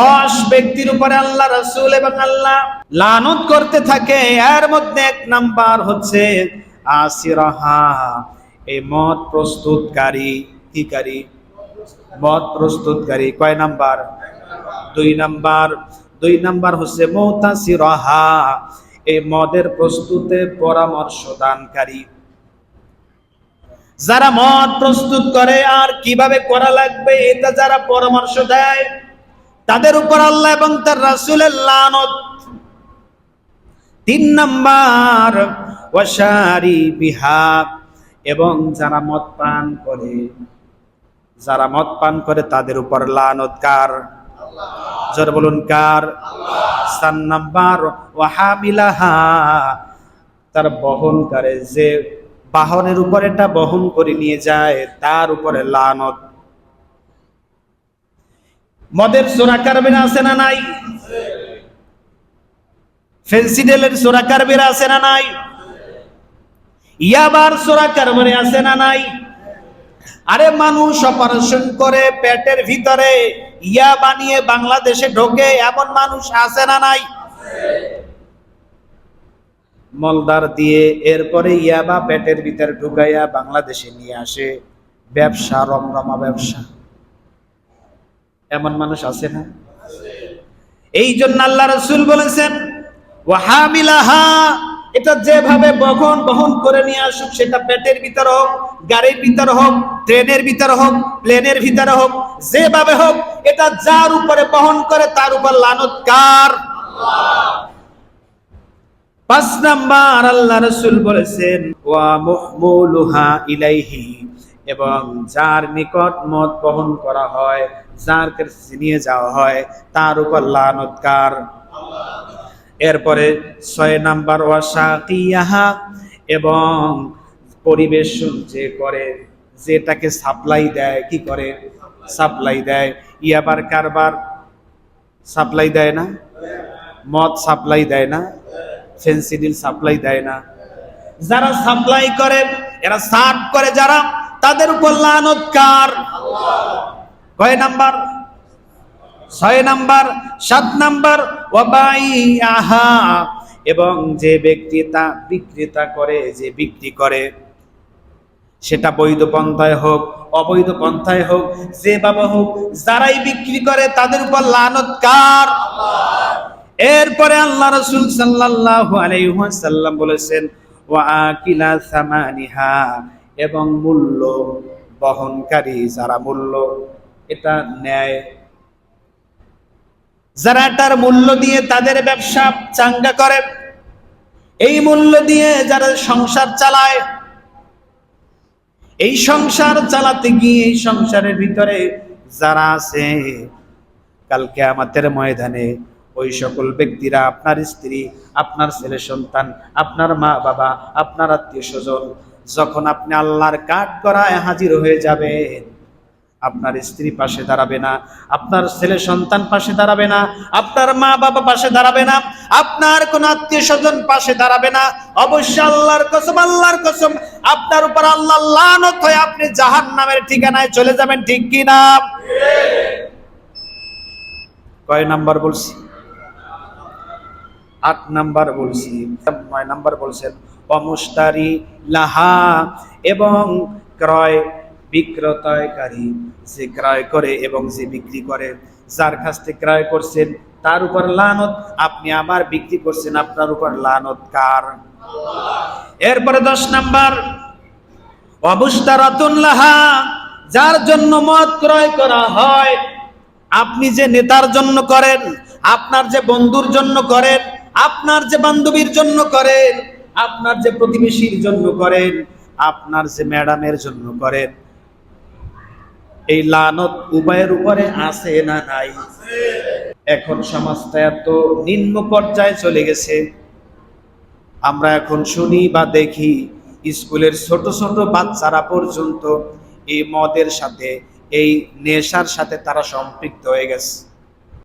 দশ ব্যক্তির উপরে আল্লাহ রসুল এবং আল্লাহ লানত করতে থাকে। এর মধ্যে এক নাম্বার হচ্ছে আসিরাহা এই মদ প্রস্তুতকারী কিকারী মদ প্রস্তুতকারী। কয় নাম্বার? দুই নাম্বার। দুই নাম্বার হচ্ছে মৌতাসিরাহা এই মদের প্রস্তুতে পরামর্শ দানকারী। যারা মদ প্রস্তুত করে আর কীভাবে করা লাগবে, এটা যারা পরামর্শ দেয় তাদের উপর আল্লাহ এবং তার রাসুলের লানত। তিন নাম্বার ওয়াশারি বিহা এবং যারা মদ পান করে, যারা মদ পান করে তাদের উপর লানত কার? জোর বলুন কার? সান নাম্বার, ওয়াহামিলাহা, তার বহন করে। যে বাহনের উপর এটা বহন করে নিয়ে যায়, তার উপরে লানত। মদের সোরা কারবেরা আছে না নাই? ফেন্সিডেলের সোরা কারবেরা আছে না নাই? ইয়াবার সোরা কারবারে আছে না নাই? আরে মানুষ অপারেশন করে পেটের ভিতরে, ইয়া বানিয়ে বাংলাদেশে ঢোকে, এমন মানুষ আছে না নাই? মলদার দিয়ে এরপরে ইয়াবা পেটের ভিতরে ঢুকাইয়া বাংলাদেশে নিয়ে আসে। ব্যবসা রমরমা ব্যবসা। এমন মানুষ আছে না? এই জন্য আল্লাহ রসুল বলেছেন এটা যেভাবে বহন বহন করে নিয়ে আসুক, সেটা পেটের ভিতর হোক, গাড়ির ভিতর হোক, ট্রেনের ভিতর হোক, প্লেনের ভিতরে হোক, যেভাবে হোক, এটা যার উপরে বহন করে, তার উপর লানতকার পাঁচ নাম্বার আল্লাহ রসুল বলেছেন, ওয়া মুহমুলুহা ইলাইহি এবং যার নিকট মত বহন করা হয়, যার কাছে নিয়ে যাওয়া হয়, তার উপর লানতকার এরপরে ছয় নাম্বার ওয়াসাকিয়াহা এবং পরিবেশন যে করে, যেটাকে সাপ্লাই দেয়, কি করে? সাপ্লাই দেয়। ইয়াবার কারবার সাপ্লাই দেয় না? মদ সাপ্লাই দেয় না? ফেন্সিডিল সাপ্লাই দেয় না? যারা সাপ্লাই করে, এরা সার্ভ করে যারা তাদের উপর লানতকার কয় নাম্বার? ছয় নাম্বার, সাত নাম্বার ওয়াবাই আহা এবং যে ব্যক্তি তা বিক্রেতা করে, যে বিক্রি করে, সেটা বৈধ পন্থায় হোক, অবৈধ পন্থায় হোক যেভাবে হোক, যারাই বিক্রি করে, তাদের উপর লানতকার এরপরে আল্লাহ রসুল সাল্লাল্লাহু আলাইহি ওয়াসাল্লাম বলেছেন, ওয়া আকিলা সামানিহা। এবং মূল্য বহনকারী যারা মূল্য, এটা নেয় যারা এটার মূল্য দিয়ে তাদের ব্যবসা চাঙ্গা করে, এই মূল্য দিয়ে যারা সংসার চালায়, এই সংসার চালাতে গিয়ে এই সংসারের ভিতরে যারা আছে কালকে আমাদের ময়দানে ওই সকল ব্যক্তিরা, আপনার স্ত্রী, আপনার ছেলে সন্তান, আপনার মা বাবা আপনার আত্মীয় স্বজন যখন আপনি আল্লাহর কাঠ করায় হাজির হয়ে যাবেন, আপনার স্ত্রী পাশে দাঁড়াবে না, আপনার ছেলে সন্তান পাশে দাঁড়াবে না, আপনার মা বাবা পাশে দাঁড়াবে না, আপনার কোন আত্মীয় স্বজন পাশে দাঁড়াবে না, অবশ্যই আল্লাহর কসম আল্লাহর কসম, আপনার উপর আল্লাহ লানত আপনি জাহান নামের ঠিকানায় চলে যাবেন, ঠিক কি না? কয় নাম্বার বলছি? আট নাম্বার বলছি, নয় নাম্বার বলছেন অমুস্তারি লাহা এবং ক্রয় বিক্রয়কারী যে ক্রয় করে এবং যে বিক্রি করে, যার কাছ থেকে ক্রয় করছেন, তার উপর লানত। আপনি আবার বিক্রি করছেন, আপনার উপর লানত কার? এরপরে দশ নাম্বার লাহা, যার জন্য মদ ক্রয় করা হয়, আপনি যে নেতার জন্য করেন, আপনার যে বন্ধুর জন্য করেন, আপনার যে বান্ধবীর জন্য করেন আপনার যে প্রতিবেশীর জন্য করেন, আপনার যে ম্যাডামের জন্য করেন। এই লানত উভয়ের উপরে আছে না নাই? এখন সমাজটা এত নিম্ন পর্যায়ে চলে গেছে। আমরা এখন শুনি বা দেখি স্কুলের ছোট ছোট বাচ্চারা পর্যন্ত এই মদের সাথে, এই নেশার সাথে তারা সম্পৃক্ত হয়ে গেছে।